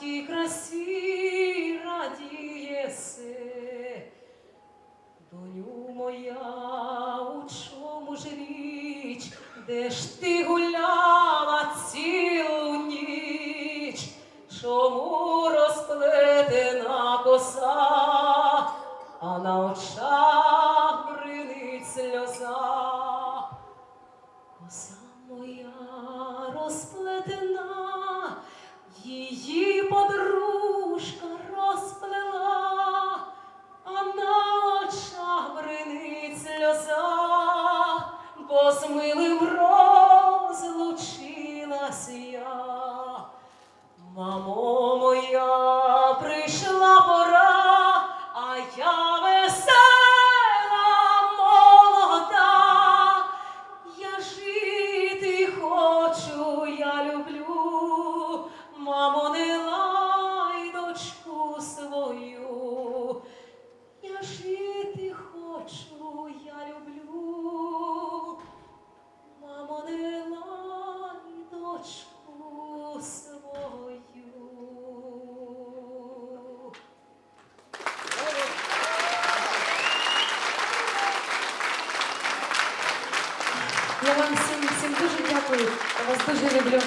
тій красі радіє се. Доню моя, у чому ж річ, де ж ти гуляла цілу ніч? Чому розплетена коса, а на очах бринить сльоза? Коса моя бо з милим розлучилась я. Мамо моя, прийшла пора, а я весела молода. Я жити хочу, я люблю, мамо, не лай дочку свою. Я жити хочу, Я вам всім, всім дуже дякую. Я вас дуже люблю.